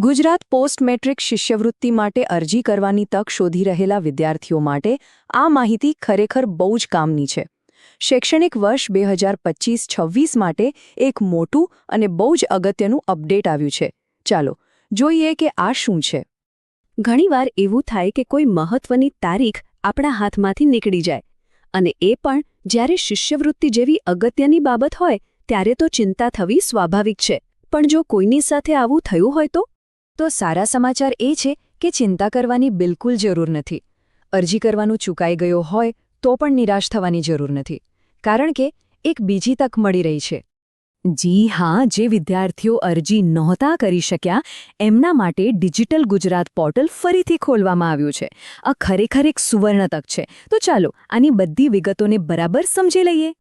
Gujarat post metric શિષ્યવૃત્તિ માટે અરજી કરવાની તક શોધી રહેલા વિદ્યાર્થીઓ માટે આ માહિતી ખરેખર બહુ જ કામની છે. શૈક્ષણિક વર્ષ બે હજાર પચીસ છવ્વીસ માટે એક મોટું અને બહુ જ અગત્યનું અપડેટ આવ્યું છે. ચાલો, જોઈએ કે આ શું છે. ઘણીવાર એવું થાય કે કોઈ મહત્વની તારીખ આપણા હાથમાંથી નીકળી જાય અને એ પણ જ્યારે શિષ્યવૃત્તિ જેવી અગત્યની બાબત હોય ત્યારે તો ચિંતા થવી સ્વાભાવિક છે. પણ જો કોઈની સાથે આવું થયું હોય તો? તો સારા સમાચાર એ છે કે ચિંતા કરવાની બિલકુલ જરૂર નથી. અરજી કરવાનું ચૂકાઈ ગયો હોય તો પણ નિરાશ થવાની જરૂર નથી. કારણ કે એક બીજી તક મળી રહી છે. જી હા, જે વિદ્યાર્થીઓ અરજી નહોતા કરી શક્યા, એમના માટે ડિજિટલ ગુજરાત પોર્ટલ ફરીથી ખોલવામાં આવ્યું છે. આ ખરેખર એક સુવર્ણ તક છે. તો ચાલો આની બધી વિગતોને બરાબર સમજી લઈએ.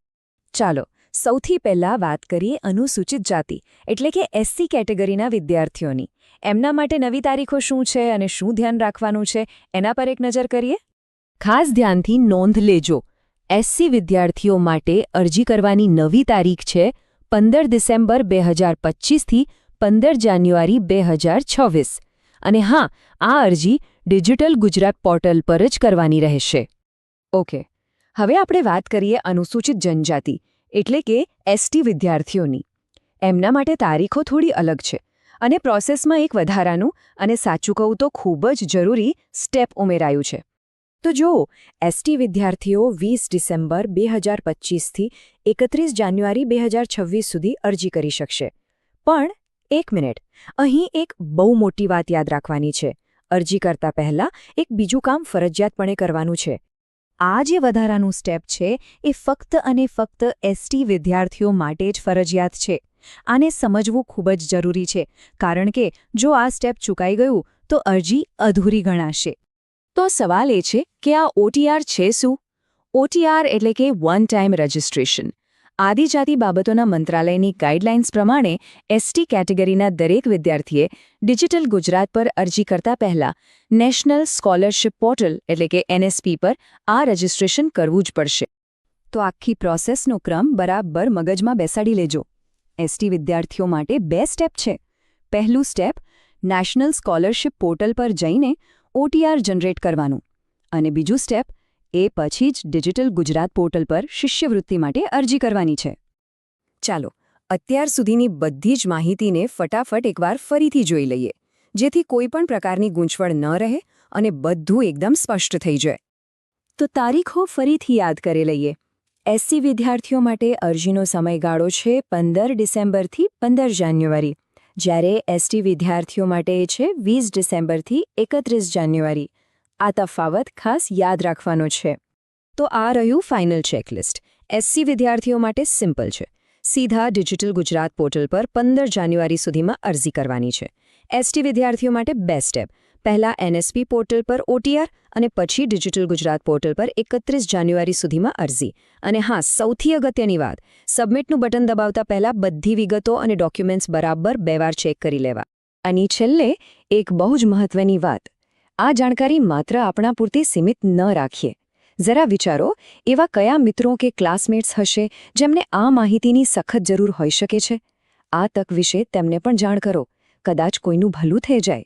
ચાલો સૌથી પહેલા વાત કરીએ અનુસૂચિત જાતિ, એટલે કે એસસી કેટેગરીના વિદ્યાર્થીઓની. એમના માટે નવી તારીખો શું છે અને શું ધ્યાન રાખવાનું છે, એના પર એક નજર કરીએ. ખાસ ધ્યાનથી નોંધ લેજો એસસી વિદ્યાર્થીઓ માટે અરજી કરવાની નવી તારીખ છે પંદર ડિસેમ્બર બે હજાર પચીસથી પંદર જાન્યુઆરી બે હજાર છવ્વીસ. અને હા, આ અરજી ડિજિટલ ગુજરાત પોર્ટલ પર જ કરવાની રહેશે. ઓકે, હવે આપણે વાત કરીએ અનુસૂચિત જનજાતિ એટલે કે એસટી વિદ્યાર્થીઓની. એમના માટે તારીખો થોડી અલગ છે અને પ્રોસેસમાં એક વધારાનું અને સાચું કહું તો ખૂબ જ જરૂરી સ્ટેપ ઉમેરાયું છે. તો જુઓ એસટી વિદ્યાર્થીઓ વીસ ડિસેમ્બર બે હજાર પચીસથી એકત્રીસ જાન્યુઆરી બે હજાર છવ્વીસ સુધી અરજી કરી શકશે. પણ, એક મિનિટ, અહીં એક બહુ મોટી વાત યાદ રાખવાની છે. અરજી કરતા પહેલા એક બીજું કામ ફરજિયાતપણે કરવાનું છે. આ જે વધારાનું સ્ટેપ છે, એ ફક્ત અને ફક્ત એસટી વિદ્યાર્થીઓ માટે જ ફરજિયાત છે. આને સમજવું ખૂબ જ જરૂરી છે, કારણ કે જો આ સ્ટેપ ચૂકાઈ ગયું, તો અરજી અધૂરી ગણાશે. તો સવાલ એ છે કે આ ઓટીઆર છે શું? ઓટીઆર એટલે કે વન ટાઈમ રજિસ્ટ્રેશન આદિજાતિ બાબતોના મંત્રાલયની ગાઈડલાઇન્સ પ્રમાણે એસટી કેટેગરીના દરેક વિદ્યાર્થીએ ડિજિટલ ગુજરાત પર અરજી કરતા પહેલા નેશનલ સ્કોલરશિપ પોર્ટલ એટલે કે એનએસપી પર આ રજિસ્ટ્રેશન કરવું જ પડશે. તો આખી પ્રોસેસનો ક્રમ બરાબર મગજમાં બેસાડી લેજો. એસટી વિદ્યાર્થીઓ માટે બે સ્ટેપ છે. પહેલું સ્ટેપ, નેશનલ સ્કોલરશિપ પોર્ટલ પર જઈને ઓટીઆર જનરેટ કરવાનું. અને બીજું સ્ટેપ એ પછી જ ડિજિટલ ગુજરાત પોર્ટલ પર શિષ્યવૃત્તિ માટે અરજી કરવાની છે. ચાલો, અત્યાર સુધીની બધી જ માહિતીને ફટાફટ એકવાર ફરીથી જોઈ લઈએ, જેથી કોઈ પણ પ્રકારની ગૂંચવણ ન રહે અને બધું એકદમ સ્પષ્ટ થઈ જાય. તો તારીખો ફરીથી યાદ કરી લઈએ. એસસી વિદ્યાર્થીઓ માટે અરજીનો સમયગાળો છે પંદર ડિસેમ્બરથી પંદર જાન્યુઆરી, જ્યારે એસટી વિદ્યાર્થીઓ માટે છે વીસ ડિસેમ્બરથી એકત્રીસ જાન્યુઆરી આ તફાવત ખાસ યાદ રાખવાનો છે. તો આ રહ્યું ફાઇનલ ચેકલિસ્ટ એસસી વિદ્યાર્થીઓ માટે સિમ્પલ છે. સીધા ડિજિટલ ગુજરાત પોર્ટલ પર પંદર જાન્યુઆરી સુધીમાં અરજી કરવાની છે. એસટી વિદ્યાર્થીઓ માટે બે સ્ટેપ પહેલા એનએસપી પોર્ટલ પર ઓટીઆર અને પછી ડિજિટલ ગુજરાત પોર્ટલ પર એકત્રીસ જાન્યુઆરી સુધીમાં અરજી. અને હા, સૌથી અગત્યની વાત. સબમિટનું બટન દબાવતા પહેલા બધી વિગતો અને ડોક્યુમેન્ટ્સ બરાબર બે વાર ચેક કરી લેવા. અને છેલ્લે એક બહુ જ મહત્વની વાત. આ જાણકારી માત્ર આપણા પૂરતી સીમિત ન રાખીએ. જરા વિચારો, એવા કયા મિત્રો કે ક્લાસમેટ્સ હશે જેમને આ માહિતીની સખત જરૂર હોઈ શકે છે? આ તક વિશે તેમને પણ જાણ કરો. કદાચ કોઈનું ભલું થઈ જાય.